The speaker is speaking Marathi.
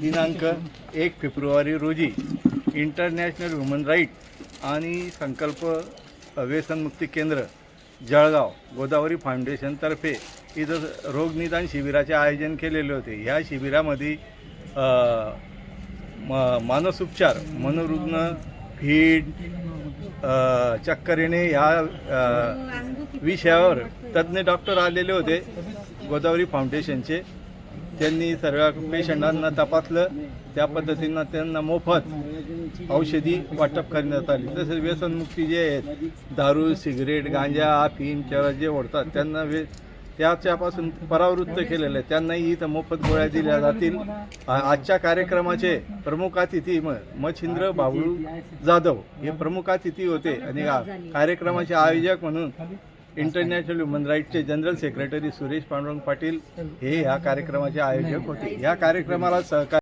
दिनांक एक फेब्रुवारी रोजी इंटरनॅशनल ह्युमन राईट आणि संकल्प व्यसनमुक्ती केंद्र जळगाव गोदावरी फाउंडेशनतर्फे इथं रोगनिदान शिबिराचे आयोजन केलेले होते. ह्या शिबिरामध्ये म मानसोपचार मनोरुग्ण फीड चक्कर येणे ह्या विषयावर तज्ज्ञ डॉक्टर आलेले होते. गोदावरी फाउंडेशनचे त्यांनी सर्व पेशंटांना तपासलं. त्या पद्धतीनं त्यांना मोफत औषधी वाटप करण्यात आली. तसेच व्यसनमुक्ती जे आहेत दारू सिगरेट गांजा अफीम चरस जे ओढतात त्यांना वे त्याच्यापासून परावृत्त केलेलं आहे. त्यांनाही इथं मोफत गोळ्या दिल्या जातील. आजच्या कार्यक्रमाचे प्रमुख अतिथी म मच्छिंद्र बाबू जाधव हे प्रमुख अतिथी होते. आणि कार्यक्रमाचे आयोजक म्हणून इंटरनॅशनल ह्युमन राईटचे जनरल सेक्रेटरी सुरेश पांडुरंग पाटील हे या कार्यक्रमाचे आयोजक होते. या कार्यक्रमाला सहकार